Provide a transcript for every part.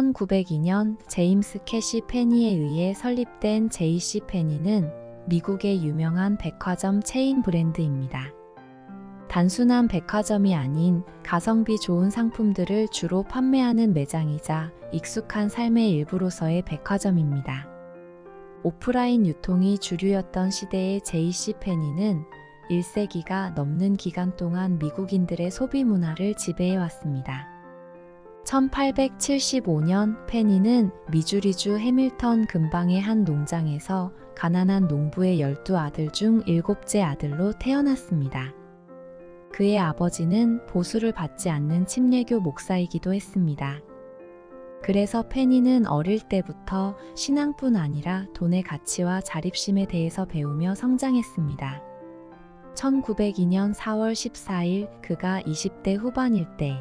1902년 제임스 캐시 페니에 의해 설립된 JC 페니는 미국의 유명한 백화점 체인 브랜드입니다. 단순한 백화점이 아닌 가성비 좋은 상품들을 주로 판매하는 매장이자 익숙한 삶의 일부로서의 백화점입니다. 오프라인 유통이 주류였던 시대의 JC 페니는 1세기가 넘는 기간 동안 미국인들의 소비 문화를 지배해 왔습니다. 1875년 페니는 미주리주 해밀턴 근방의 한 농장에서 가난한 농부의 12아들 중 일곱째 아들로 태어났습니다. 그의 아버지는 보수를 받지 않는 침례교 목사이기도 했습니다. 그래서 페니는 어릴 때부터 신앙뿐 아니라 돈의 가치와 자립심에 대해서 배우며 성장했습니다. 1902년 4월 14일 그가 20대 후반일 때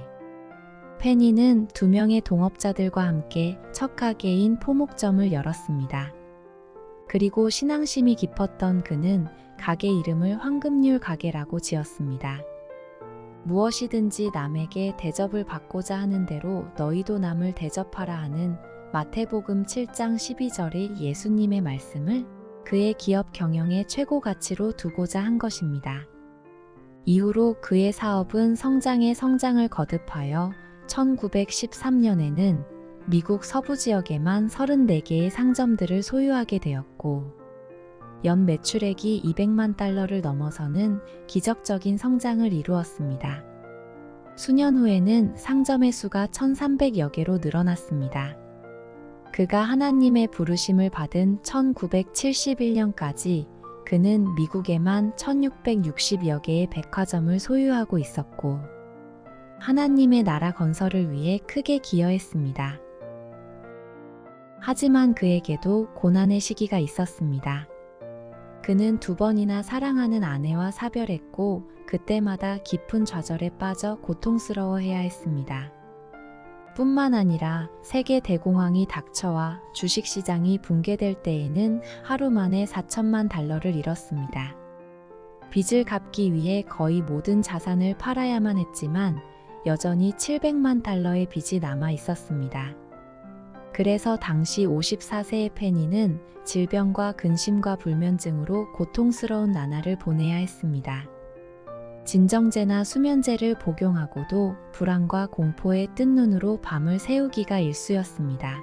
페니는 두 명의 동업자들과 함께 첫 가게인 포목점을 열었습니다. 그리고 신앙심이 깊었던 그는 가게 이름을 황금률 가게라고 지었습니다. 무엇이든지 남에게 대접을 받고자 하는 대로 너희도 남을 대접하라 하는 마태복음 7장 12절의 예수님의 말씀을 그의 기업 경영의 최고 가치로 두고자 한 것입니다. 이후로 그의 사업은 성장에 성장을 거듭하여 1913년에는 미국 서부 지역에만 34개의 상점들을 소유하게 되었고, 연 매출액이 200만 달러를 넘어서는 기적적인 성장을 이루었습니다. 수년 후에는 상점의 수가 1300여 개로 늘어났습니다. 그가 하나님의 부르심을 받은 1971년까지 그는 미국에만 1660여 개의 백화점을 소유하고 있었고, 하나님의 나라 건설을 위해 크게 기여했습니다. 하지만 그에게도 고난의 시기가 있었습니다. 그는 두 번이나 사랑하는 아내와 사별했고 그때마다 깊은 좌절에 빠져 고통스러워해야 했습니다. 뿐만 아니라 세계 대공황이 닥쳐와 주식시장이 붕괴될 때에는 하루 만에 4천만 달러를 잃었습니다. 빚을 갚기 위해 거의 모든 자산을 팔아야만 했지만 여전히 700만 달러의 빚이 남아 있었습니다. 그래서 당시 54세의 페니는 질병과 근심과 불면증으로 고통스러운 나날을 보내야 했습니다. 진정제나 수면제를 복용하고도 불안과 공포에 뜬 눈으로 밤을 새우기가 일쑤였습니다.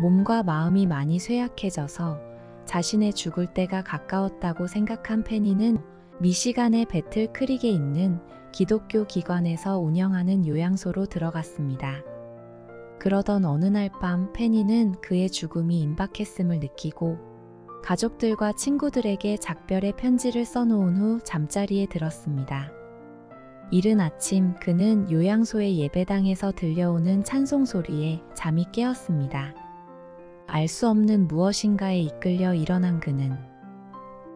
몸과 마음이 많이 쇠약해져서 자신의 죽을 때가 가까웠다고 생각한 페니는 미시간의 배틀 크릭에 있는 기독교 기관에서 운영하는 요양소로 들어갔습니다. 그러던 어느 날 밤 페니는 그의 죽음이 임박했음을 느끼고 가족들과 친구들에게 작별의 편지를 써놓은 후 잠자리에 들었습니다. 이른 아침 그는 요양소의 예배당에서 들려오는 찬송 소리에 잠이 깨었습니다. 알 수 없는 무엇인가에 이끌려 일어난 그는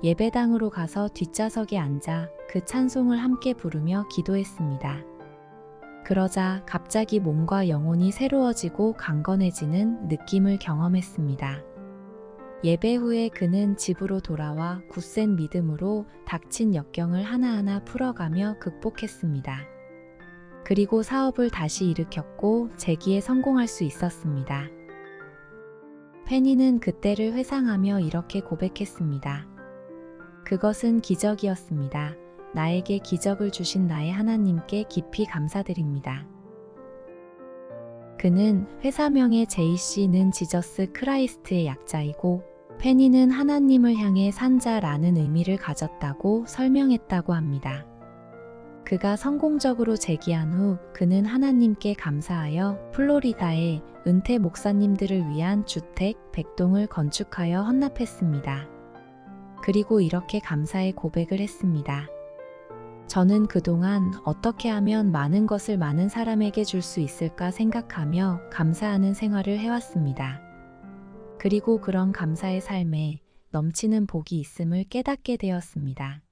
예배당으로 가서 뒷좌석에 앉아 그 찬송을 함께 부르며 기도했습니다. 그러자 갑자기 몸과 영혼이 새로워지고 강건해지는 느낌을 경험했습니다. 예배 후에 그는 집으로 돌아와 굳센 믿음으로 닥친 역경을 하나하나 풀어가며 극복했습니다. 그리고 사업을 다시 일으켰고 재기에 성공할 수 있었습니다. 페니는 그때를 회상하며 이렇게 고백했습니다. 그것은 기적이었습니다. 나에게 기적을 주신 나의 하나님께 깊이 감사드립니다. 그는 회사명의 JC는 지저스 크라이스트의 약자이고 페니는 하나님을 향해 산자라는 의미를 가졌다고 설명했다고 합니다. 그가 성공적으로 재기한 후 그는 하나님께 감사하여 플로리다에 은퇴 목사님들을 위한 주택 100동을 건축하여 헌납했습니다. 그리고 이렇게 감사의 고백을 했습니다. 저는 그동안 어떻게 하면 많은 것을 많은 사람에게 줄 수 있을까 생각하며 감사하는 생활을 해왔습니다. 그리고 그런 감사의 삶에 넘치는 복이 있음을 깨닫게 되었습니다.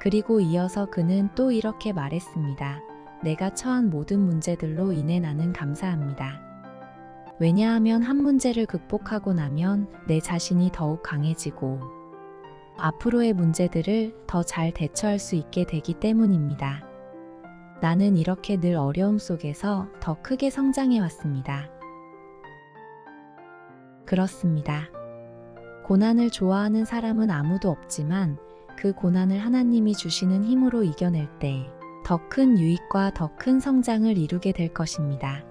그리고 이어서 그는 또 이렇게 말했습니다. 내가 처한 모든 문제들로 인해 나는 감사합니다. 왜냐하면 한 문제를 극복하고 나면 내 자신이 더욱 강해지고 앞으로의 문제들을 더 잘 대처할 수 있게 되기 때문입니다. 나는 이렇게 늘 어려움 속에서 더 크게 성장해 왔습니다. 그렇습니다. 고난을 좋아하는 사람은 아무도 없지만 그 고난을 하나님이 주시는 힘으로 이겨낼 때 더 큰 유익과 더 큰 성장을 이루게 될 것입니다.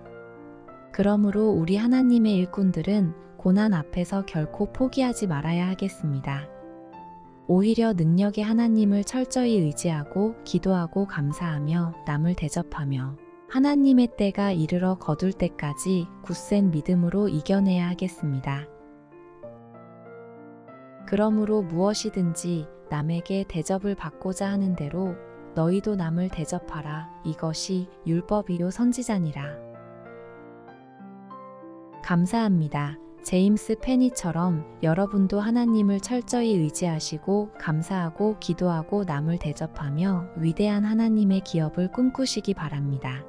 그러므로 우리 하나님의 일꾼들은 고난 앞에서 결코 포기하지 말아야 하겠습니다. 오히려 능력의 하나님을 철저히 의지하고 기도하고 감사하며 남을 대접하며 하나님의 때가 이르러 거둘 때까지 굳센 믿음으로 이겨내야 하겠습니다. 그러므로 무엇이든지 남에게 대접을 받고자 하는 대로 너희도 남을 대접하라. 이것이 율법이요 선지자니라. 감사합니다. 제임스 페니처럼 여러분도 하나님을 철저히 의지하시고 감사하고 기도하고 남을 대접하며 위대한 하나님의 기업을 꿈꾸시기 바랍니다.